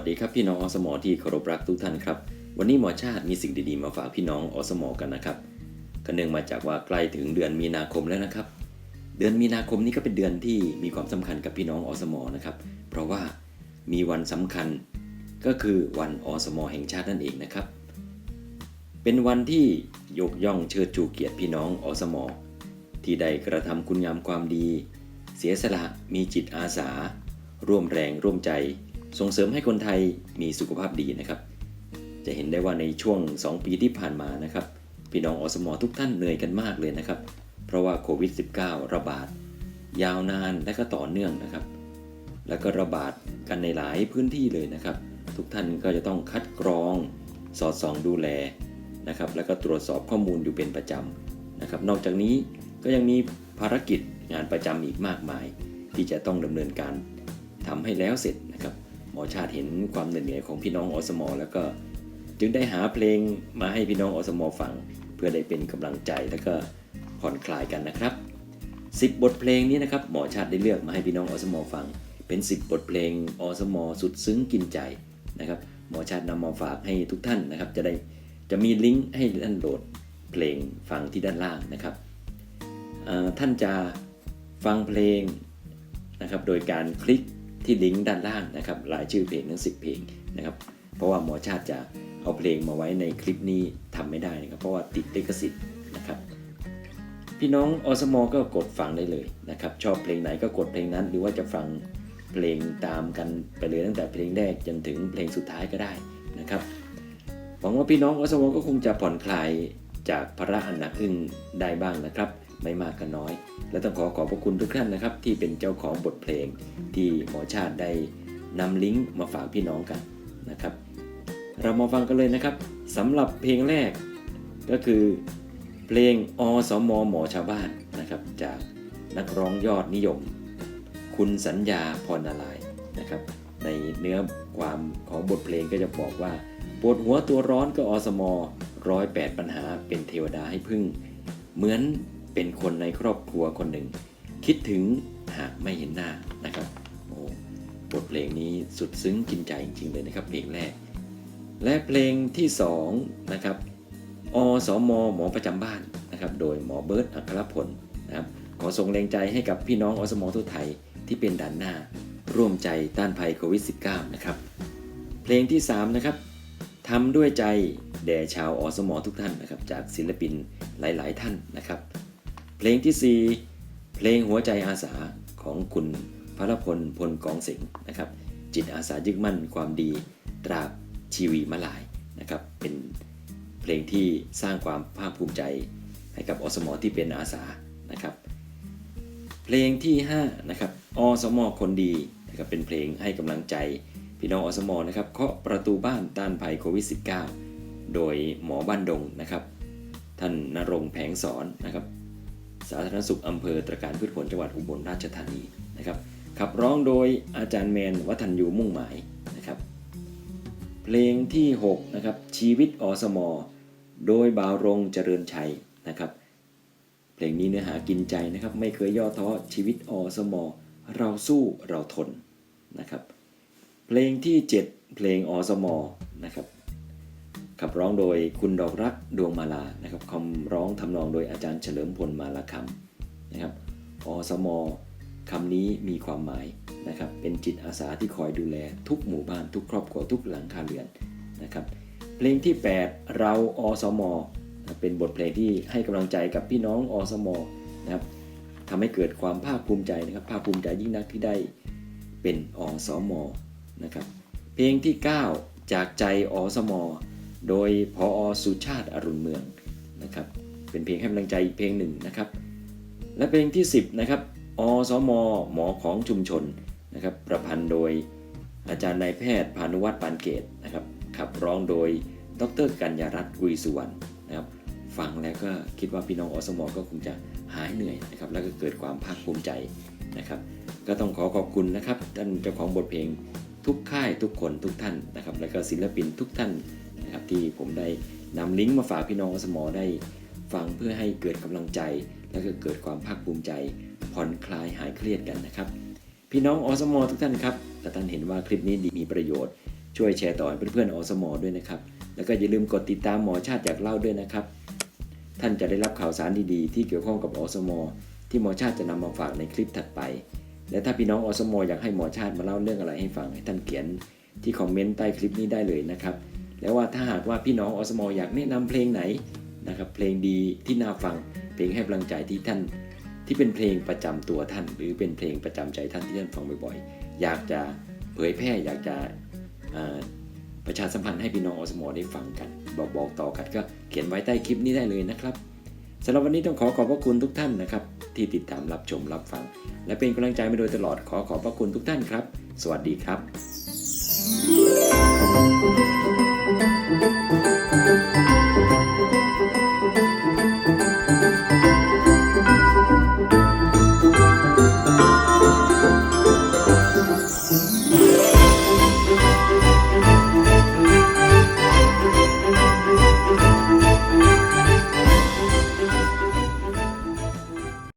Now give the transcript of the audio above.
วัสดีครับพี่น้องอสมอที่เคารพรักทุกท่านครับ วันนี้หมอชาติมีสิ่งดีๆมาฝากพี่น้องอสมอกันนะครับก็เนื่องมาจากว่าใกล้ถึงเดือนมีนาคมแล้วนะครับ เดือนมีนาคมนี้ก็เป็นเดือนที่มีความสำคัญกับพี่น้องอสมอนะครับ เพราะว่ามีวันสำคัญก็คือวันอสมอแห่งชาตินั่นเองนะครับ เป็นวันที่ยกย่องเชิดชูเกียรติพี่น้องอสมอที่ได้กระทำคุณงามความดี เสียสละมีจิตอาสา ร่วมแรงร่วมใจ ส่งเสริมให้คนไทยมีสุขภาพดีนะครับ จะเห็นได้ว่าในช่วง 2 ปีที่ผ่านมานะครับ พี่น้องอสมอทุกท่านเหนื่อยกันมากเลยนะครับ เพราะว่าโควิด -19 ระบาด ยาวนานและก็ต่อเนื่องนะครับ แล้วก็ระบาดกันในหลายพื้นที่เลยนะครับ ทุกท่านก็จะต้องคัดกรอง สอดส่องดูแลนะครับ แล้วก็ตรวจสอบข้อมูลอยู่เป็นประจำนะครับ นอกจากนี้ก็ยังมีภารกิจงานประจำอีกมากมาย ที่จะต้องดำเนินการทำให้แล้วเสร็จนะครับ หมอชาติเห็นความเหนื่อยของพี่น้องอสมอแล้วก็จึงได้หาเพลงมาให้พี่น้องอสมอฟัง เพื่อได้เป็นกำลังใจแล้วก็ผ่อนคลายกันนะครับ 10 บทเพลงนี้นะครับหมอชาติได้เลือกมาให้พี่น้องอสมอฟัง เป็น 10 บทเพลงอสมอสุดซึ้งกินใจนะครับหมอชาตินำมาฝากให้ทุกท่านนะครับ จะได้จะมีลิงก์ให้ท่านโหลดเพลงฟังที่ด้านล่างนะครับท่านจะฟังเพลงนะครับโดยการคลิก ที่ลิงก์ด้านล่างนะครับรายชื่อเพลงทั้ง 10 เพลงนะครับ เพราะว่าหมอชาติจะเอาเพลงมาไว้ในคลิปนี้ทำไม่ได้นะครับ เพราะว่าติดลิขสิทธิ์นะครับ พี่น้องอสมอก็กดฟังได้เลยนะครับ ชอบเพลงไหนก็กดเพลงนั้น หรือว่าจะฟังเพลงตามกันไปเลยตั้งแต่เพลงแรกจนถึงเพลงสุดท้ายก็ได้นะครับหวังว่าพี่น้องอสมอก็คงจะผ่อนคลายจากภาระอันหนักอึ้งได้บ้างนะครับ ไม่มากก็น้อย และต้องขอขอบพระคุณทุกท่านนะครับ ที่เป็นเจ้าของบทเพลงที่หมอชาติได้นำลิงก์มาฝากพี่น้องกันนะครับ เรามาฟังกันเลยนะครับสำหรับเพลงแรกก็คือเพลงอสมหมอชาวบ้านนะครับจากนักร้องยอดนิยม คุณสัญญาพรนารายนะครับในเนื้อความของบทเพลงก็จะบอกว่าปวดหัวตัวร้อนก็อสมร้อยแปดปัญหาเป็นเทวดาให้พึ่ง เหมือน เป็นคนในครอบครัวคนหนึ่ง คิดถึงหากไม่เห็นหน้านะครับโอ้บทเพลงนี้สุดซึ้งกินใจจริงๆเลยนะครับเพลงแรก และเพลงที่สองนะครับอสมหมอประจำบ้านนะครับโดยหมอเบิร์ตอัครพลนะครับขอส่งแรงใจให้กับพี่น้องอสมทั่วไทยที่เป็นด่านหน้า ร่วมใจต้านภัยโควิด -19 นะครับเพลงที่3นะครับทำด้วยใจแด่ชาวอสมทุกท่านนะครับจากศิลปินหลาย ๆ ท่านนะครับ เพลงทีสี่ 4 เพลงหัวใจอาสาของคุณพระพลพลกองสิงห์นะครับ จิตอาสายึดมั่นความดีตราบชีวีมาลายนะครับ เป็นเพลงที่สร้างความภาคภูมิใจให้กับอสมอที่เป็นอาสานะครับ เพลงที่5นะครับอสมอคนดีนะครับเป็นเพลงให้กำลังใจพี่น้องอสมอนะครับเคาะประตูบ้านต้านภัยโควิด -19 โดยหมอบ้านดงนะครับ ท่านนรงแผงสอนนะครับ สาธารณสุขอำเภอตรการพืชผลจังหวัดอุบลราชธานีนะครับขับร้องโดยอาจารย์แมนวัฒนยูมุ่งหมายนะครับ เพลงที่6นะครับชีวิตอสมอโดยบาวรงเจริญชัยนะครับ เพลงนี้เนื้อหากินใจนะครับ ไม่เคยย่อท้อชีวิตอสมอเราสู้เราทนนะครับ เพลงที่ 7 เพลงอสมอนะครับ ขับร้องโดยคุณดอกรักดวงมาลานะครับคำร้องทำนองโดยอาจารย์เฉลิมพลมาลาคำนะครับอสมคำนี้มีความหมายนะครับเป็นจิตอาสาที่คอยดูแลทุกหมู่บ้านทุกครอบครัวทุกหลังคาเรือนนะครับเพลงที่ 8 เราอสมเป็นบทเพลงที่ให้กำลังใจกับพี่น้องอสมนะครับทำให้เกิดความภาคภูมิใจนะครับภาคภูมิใจยิ่งนักที่ได้เป็นอสมนะครับเพลงที่ 9 จากใจอสม โดยพอสุชาติอรุณเมืองนะครับ เป็นเพลงให้กำลังใจอีกเพลงหนึ่งนะครับ และเพลงที่ 10นะครับอสมหมอของชุมชนนะครับ ประพันธ์โดยอาจารย์นายแพทย์พานุวัฒน์ปานเกตนะครับ ขับร้องโดยดรกัญญารัตน์กุยสุวรรณนะครับ ฟังแล้วก็คิดว่าพี่น้องอสมก็คงจะหายเหนื่อยนะครับ แล้วก็เกิดความภาคภูมิใจนะครับ ก็ต้องขอขอบคุณนะครับท่านเจ้าของบทเพลงทุกค่ายทุกคนทุกท่านนะครับ แล้วก็ศิลปินทุกท่าน นะครับที่ผมได้นำลิงก์มาฝากพี่น้องอสมอได้ฟังเพื่อให้เกิดกำลังใจ และก็เกิดความภาคภูมิใจ ผ่อนคลายหายเครียดกันนะครับ พี่น้องอสมอทุกท่านครับถ้าท่านเห็นว่าคลิปนี้ดีมีประโยชน์ ช่วยแชร์ต่อให้เพื่อนๆอสมอด้วยนะครับ แล้วก็อย่าลืมกดติดตามหมอชาติอยากเล่าด้วยนะครับ ท่านจะได้รับข่าวสารดีๆ ที่เกี่ยวข้องกับอสมอที่หมอชาติจะนำมาฝากในคลิปถัดไป และถ้าพี่น้องอสมอยากให้หมอชาติมาเล่าเรื่องอะไรให้ฟังให้ท่านเขียนที่คอมเมนต์ใต้คลิปนี้ได้เลยนะครับ แล้วว่าถ้าหากว่าพี่น้องอสมอยากแนะนำเพลงไหนนะครับเพลงดีที่น่าฟัง เพลงให้กำลังใจที่ท่าน ที่เป็นเพลงประจำตัวท่าน หรือเป็นเพลงประจำใจท่านที่ท่านฟังบ่อยๆ อยากจะเผยแพร่อยากจะประชาสัมพันธ์ให้พี่น้องอสมอได้ฟังกัน บอกบอกต่อกันก็เขียนไว้ใต้คลิปนี้ได้เลยนะครับสำหรับวันนี้ต้องขอขอบพระคุณทุกท่านนะครับ ที่ติดตามรับชมรับฟัง และเป็นกำลังใจมาโดยตลอดขอขอบพระคุณทุกท่านครับ สวัสดีครับ